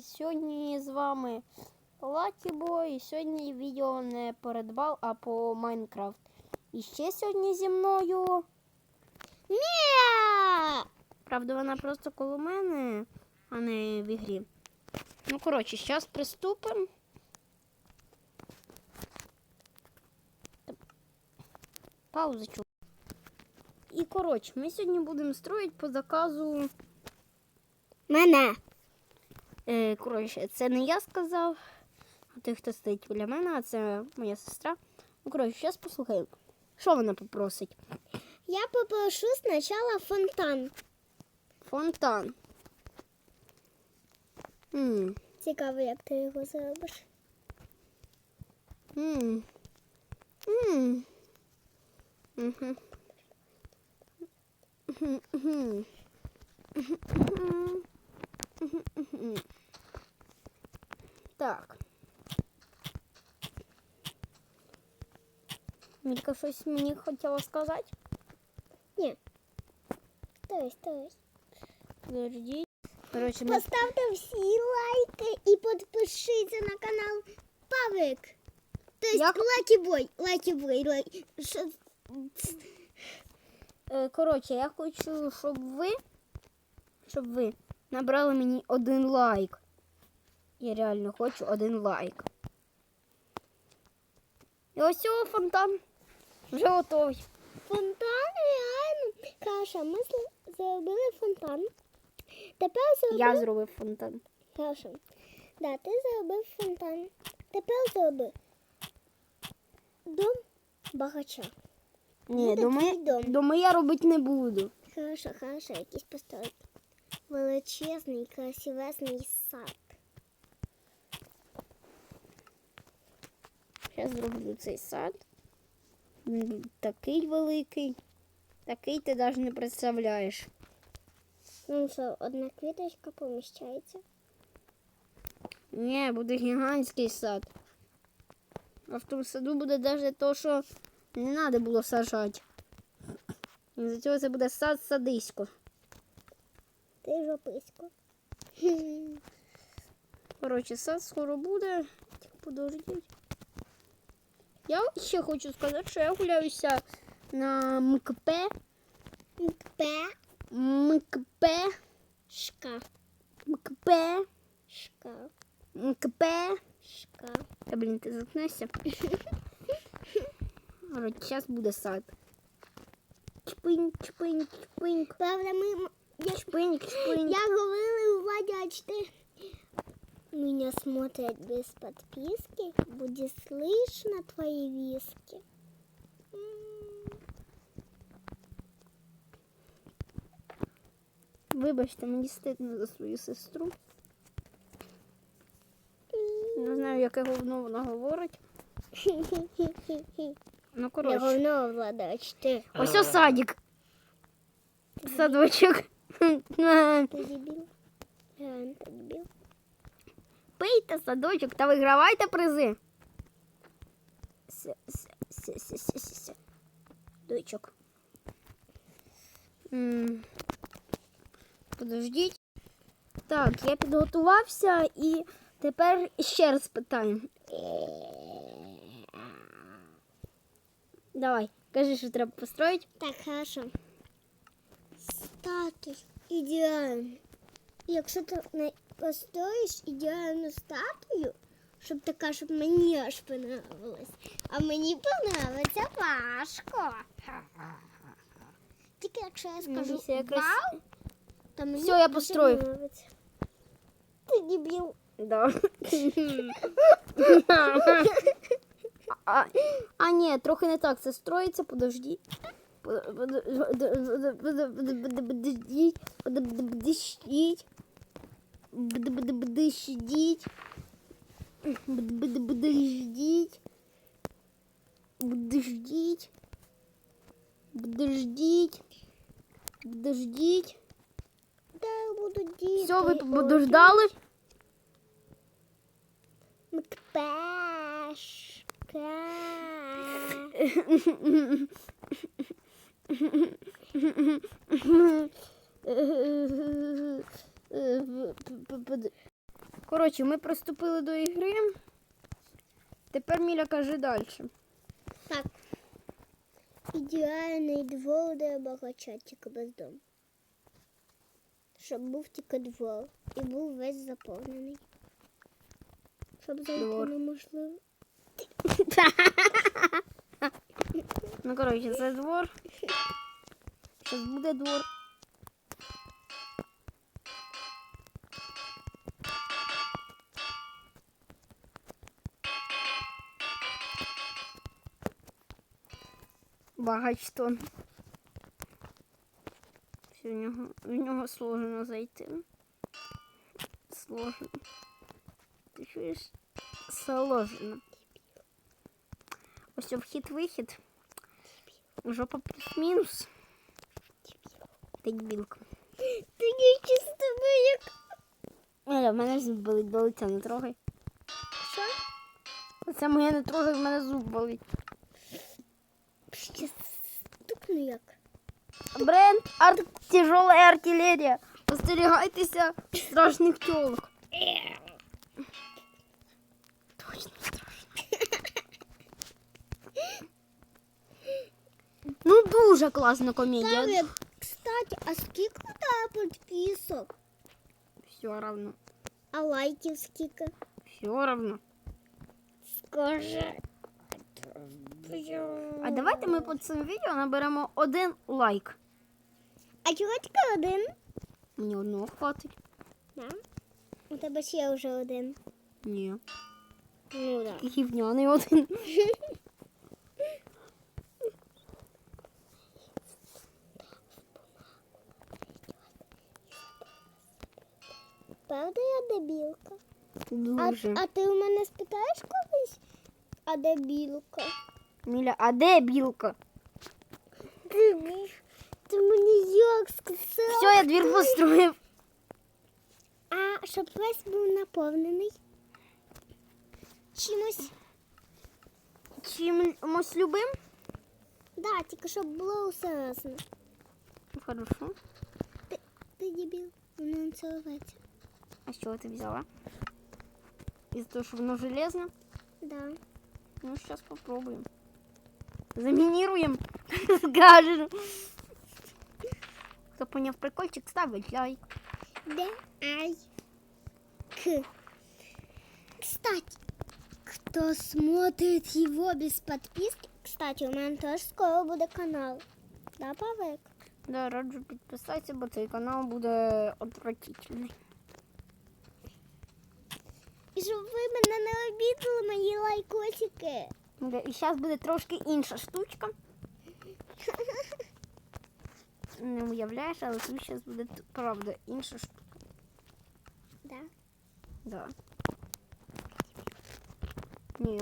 Сьогодні з вами Латібой. І сьогодні відео не по Редбал, а по Майнкрафт. І ще сьогодні зі мною. Мя! Правда, вона просто коло мене, а не в ігрі. Ну, коротше, зараз приступимо. Пауза чу. І коротше, ми сьогодні будемо строїти по заказу. Мене. Е, коротше, це не я сказав, а той, хто стоїть біля мене, а це моя сестра. Ну, коротше, зараз послухаємо. Що вона попросить? Я попрошу спочатку фонтан. Фонтан. М, Цікаво, як ти його зробиш. м, м. Мгм. Мгм, мгм. Мгм, мгм, мгм. Так. Мілька щось мені хотіла сказати? Ні. Стой, стой. Подождіть. Коротше, ми... Поставте всі лайки і підпишіться на канал Павик. Тобто Як? Лакібой. Лакібой. Лай... Що... Е, Коротше, я хочу, щоб ви, щоб ви набрали мені один лайк. Я реально хочу один лайк. І ось цього фонтан вже готовий. Фонтан реально. Каша, ми зробили фонтан. Тепер зроби... Я зробив фонтан. Каша. Да, ти зробив фонтан. Тепер зроби дом багача. Ні, Буде твій дом. доми я робити не буду. Хорошо, хорошо, якийсь построїть. Величезний, красивесний сад. Зараз зроблю цей сад. Він такий великий. Такий ти навіть не представляєш. Ну що, одна квіточка поміщається. Ні, буде гігантський сад. А в тому саду буде навіть то, що не треба було сажати. І за цього це буде сад садисько. Ти жописько. Коротше, сад скоро буде. Тільки подождіть. Я ще хочу сказати, що я гуляюся на МКП. Пе. МКП. Шка. МКП. Шка. МКП. Шка. Та блін, ти заткнешся. Зараз буде сад. Чпинь, чпинь, чпинь. Правда, ми... Чпинь, чпинь. я говорила, Владя, а ты меня смотрят без подписки, будет слышно твои виски. М. Вибачте, мені стидно за свою сестру. Не знаю, яке говно вона говорить. Ну, Я коротше. говно, Влада, а чи ти? Ось о садик. Садочок. Ти дебіл? Реально, ти дебіл? Пийте садочок та вигравайте призи. Ся, ся, ся, ся, ся, ся, ся. Дочок. М, Подождіть. Так, я підготувався і тепер ще раз питаю. Давай, кажи, що треба построїти. Так, хорошо. Статус ідеально. Якщо ти построїш ідеальну статую, щоб така, щоб мені аж понравилось. А мені понравиться важко. Тільки якщо я скажу вау, то мені Всьо, я построїв. нравиться. Ти дебіл. Да. а, а ні, трохи не так. Це строїться, подожди. Подождіть. Подождіть. Подождіть. Подождіть. Подождіть. Подождіть. Подождіть. Та я буду діти. Все, ви подождали? Мкпешка. Коротше, ми приступили до ігри. Тепер Міля каже далі. Так. Ідеальний двор для багача, тільки без дому. Щоб був тільки двор і був весь заповнений. Щоб зайти неможливо. Ну, коротше, це двор. Зараз буде двор. Багатство. В нього, в нього сложно зайти. Сложно. Ти чуєш? Сложно. Ось вхід-вихід. Жопа плюс-мінус. Ти дебілка. Ти не тобою як. Оля, в мене зуб болить, до лиця не трогай. Що? Оце моє не трогай, в мене зуб болить. Ще стукну як. Бренд арт тяжелая артиллерия. Остерігайтеся страшних тілок. Точно страшно. Ну, дуже класна комедія. Ставлю, кстати, а скільки у тебе підписок? Все равно. А лайків скільки? Все равно. Скажи. А давайте ми під цим відео наберемо один лайк. А чого тільки один? Мені одного хватить. Да? У тебе ще вже один. Ні. Ну да. Гівняний один. Правда, я дебілка? А, Дуже. а ти у мене спитаєш колись? А дебілка? Міля, а де білка? Ти, ти мені як сказав? Все, я двір построїв. А щоб весь був наповнений чимось. Чимось любим? Да, тільки щоб було усе разом. Хорошо. Ти, ти дебіл, воно не цілується. А з чого ти взяла? Із того, що воно железне? Да. Ну, сейчас попробуем. Заминируем. Скажем. Кто понял прикольчик, ставить лайк. Д Ай К. Кстати, кто смотрит его без подписки, кстати, у меня тоже скоро будет канал. Да, Павек? Да, раджу підписатися, бо цей канал буде отвратительний. І щоб ви мене не обідали мої лайкосики. Да, І зараз буде трошки інша штучка. Не уявляєш, але тут зараз буде т- правда інша штука. Да. Да. Ні.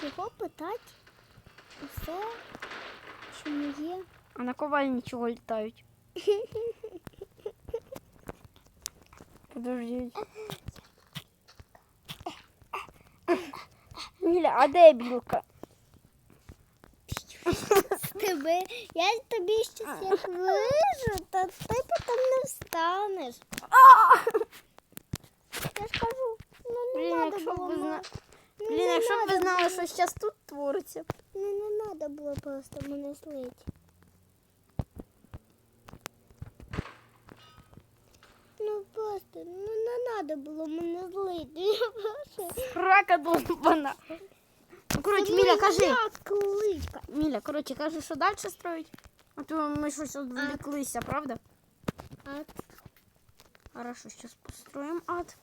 Чого питати усе, що не є. А на ковальні чого літають? Подождіть. Міля, а де білка? З тебе. Я тобі щось як вижу, то ти потім не встанеш. Я ж кажу, ну не Блін, треба якщо б було. ви зна... ма- ну, Блін, не якщо б ви надо знали, було. що зараз тут твориться. Ну не треба було просто мене злити. просто, ну не треба було мене злити. Я прошу. Рака долбана. Ну, коротше, Це Міля, моя кажи. кличка. Міля, коротше, кажи, що далі строїть? А то ми щось відвлеклися, правда? А Хорошо, сейчас построим ад.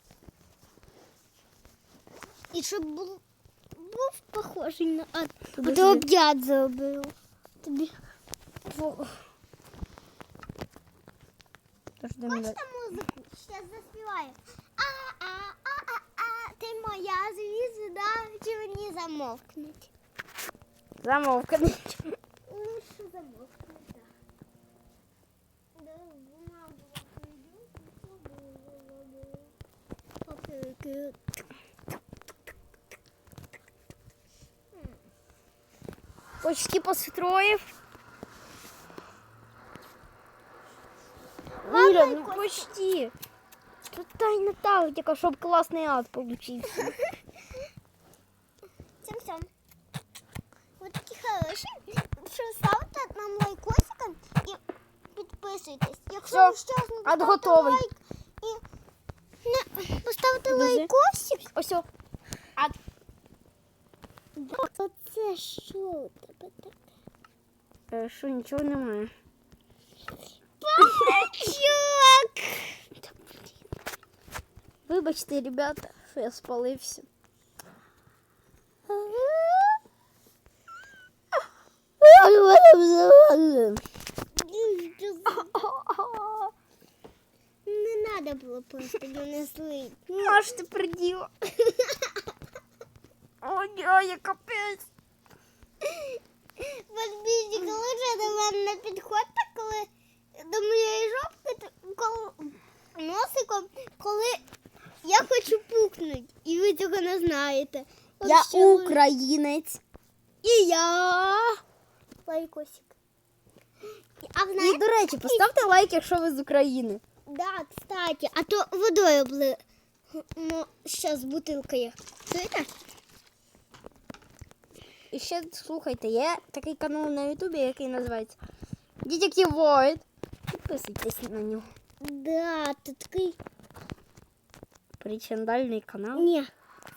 І щоб був, був похожий на ад. А Подожди. то об'яд зробив. Тобі. Подожди, Міля. Хочете музику? Ще заспіваю. А, а, а, а, а, ти моя звізда, чи мені замовкнуть? Замовкни. Ну, що замовкнуть, так. Да, вона була прийду, що було. Папирки. Почти построїв. Міля, ну почти. Тайна тактика, щоб класний ад получився. Всем-всем. Вот такі хороші. Що ставте нам лайкосиком і підписуйтесь. Якщо ви не ад готовий. лайк і не поставте Подожди. лайкосик. Ось. о. Ад. Оце що у тебе таке? Е, Що, нічого немає. Пам'ятник! Вибачте, ребята, що я спалився. Не треба було просто мене злити. Аж ти приділа. О, я капець. Подбіжник лише до мене не підходьте, коли до моєї жопки, т- коли носиком, коли я хочу пукнути. І ви цього не знаєте. От Я що ви- українець. І я. Лайкосик. А в І, до речі, поставте лайк, якщо ви з України. да, кстати, а то водою бли. Ну, зараз бутилка є. Чуєте? І ще слухайте, є такий канал на Ютубі, який називається Детектив Void. Підписуйтесь на нього. Да, ти такий. Причандальний канал. Ні,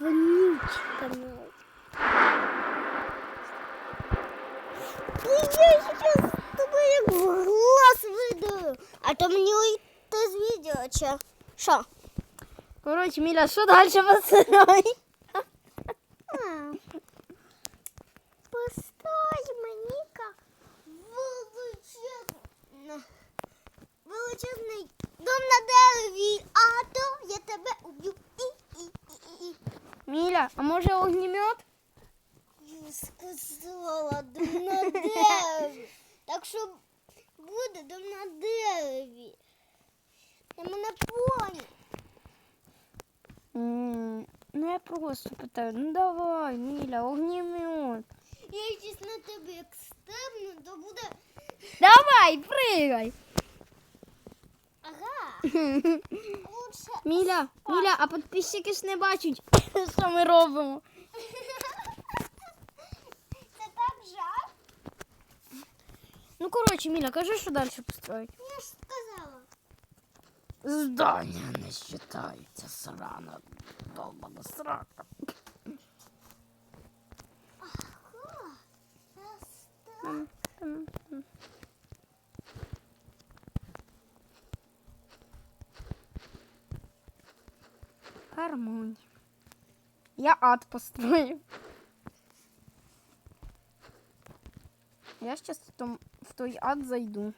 вонючий канал. Я сейчас з тобою як в глаз видаю. А то мені уйти з відео, чи що? Коротше, Міля, що далі посирай? А. Постой, Маніка. Величезний, величезний дом на дереві, Міля, а може огнемет? Я сказала дом на дереві. Так що буде дом на дереві. Ти мене поняв. М, Ну я просто питаю, ну давай, Міля, огнемет. Я якщо на тебе як стебну, то буде. Давай, пригай. Ага. Лучше. Міля, Міля, а підписчики ж не бачать, що ми робимо. Це так жаль. Ну, коротше, Міля, кажи, що далі построїть. Я ж сказала. Здання не вважається срана, долбана срака. Раз, так. Гармонія. Я ад построю. Я сейчас в, том, в той ад зайду.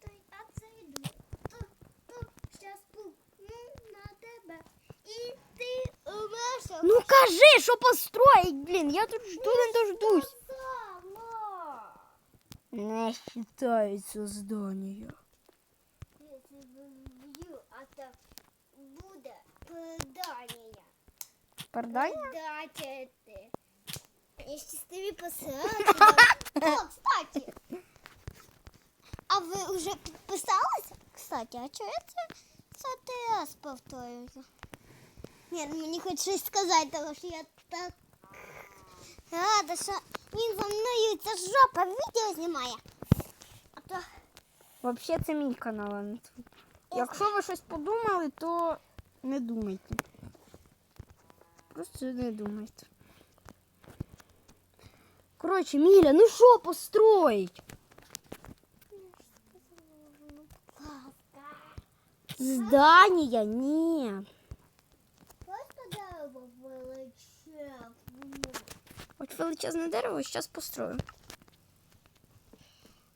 То я зайду. То, то щас пукну на тебе. І ти умерся. Ну кажи, що построїть, блін, я тут жду не дождусь. Сказала. Не вважається здання. буде передання. Передання? Передача ти. Я ще з тобі посилаю. О, кстати. А ви вже підписалися? Кстати, а чого я це сотий раз повторюю? Ні, ну мені хоч щось сказати, тому що я так рада, що він за мною ця жопа відео знімає. А то Взагалі це мій канал, а не твій. Якщо ви щось подумали, то не думайте. Просто не думайте. Коротше, Міля, ну що построїть? Здання? Ні. Просто дерево величезне. От величезне дерево зараз построю.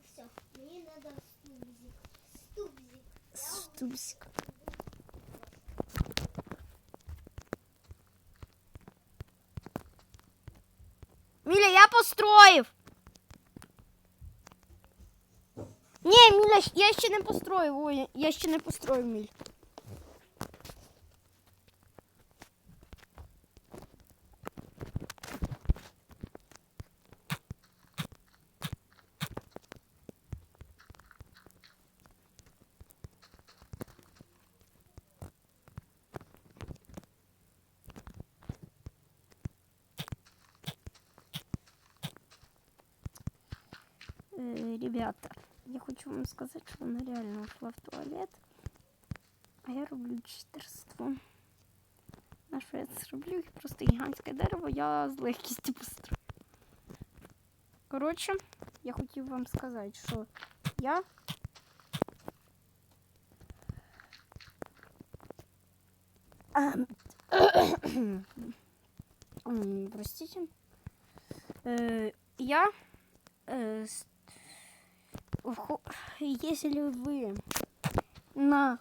Все, мені треба стубзик. Стубзик. Ступсик. Міля, я построїв. Ні, Міля, я ще не построїв. Ой, я ще не построїв, Міль. Е, ребята, я хочу вам сказати, що вона реально ушла в туалет, а я роблю читерство. На що я це роблю? Просто гігантське дерево, я з легкістю построю. Коротше, я хотів вам сказати, що я Ем, м, Простите. Э, Я, э, с- вхо- если вы на,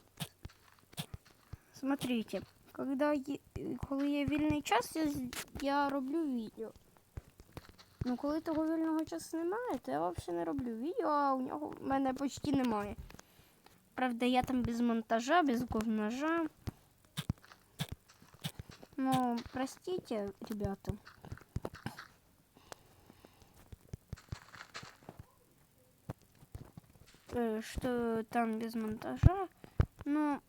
смотрите, когда є- коли є вільний час, я, я роблю відео. Ну, коли того вільного часу немає, то я взагалі не роблю відео, а у нього в мене почти немає. Правда, я там без монтажа, без говнажа. Ну, простите, ребята. Що там без монтажа. Ну,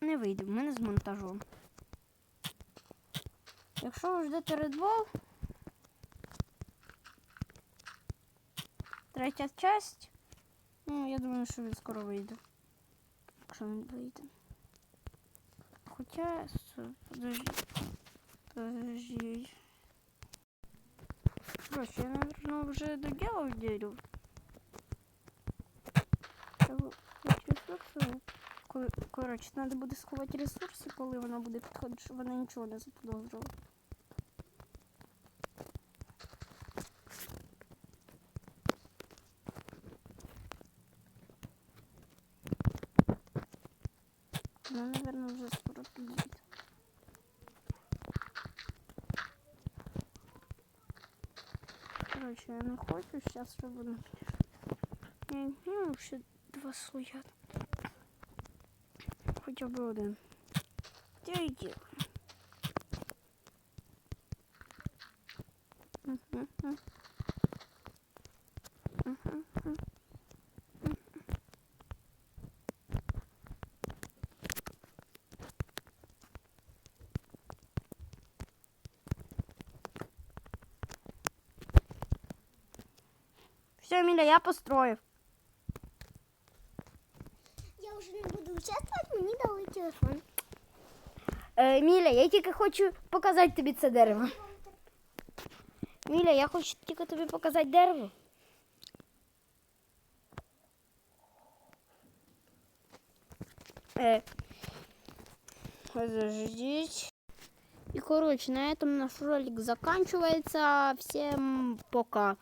не вийде в мене з монтажом. Якщо ви ждете Red Bull, третя часть, ну, я думаю, що він скоро вийде. Якщо він вийде. Хоча, подожди, подожди. Короче, я, наверное, уже доделал дерево. Треба ресурси. Коли- Коротше, треба буде сховати ресурси, коли вона буде підходити, щоб вона нічого не заподозрила. Вона, наверное, вже скоро підійде. Короче, я не хочу сейчас, она Я ну, ще два слоя. хоча б один. Діді. Все, Миля, я построив Я вже не буду участвувати, мені дали телефон. Е, Міля, я тільки хочу показати тобі це дерево. Міля, я хочу тільки тобі показати дерево. Е, подождите. И, короче, на этом наш ролик заканчивается. Всем пока.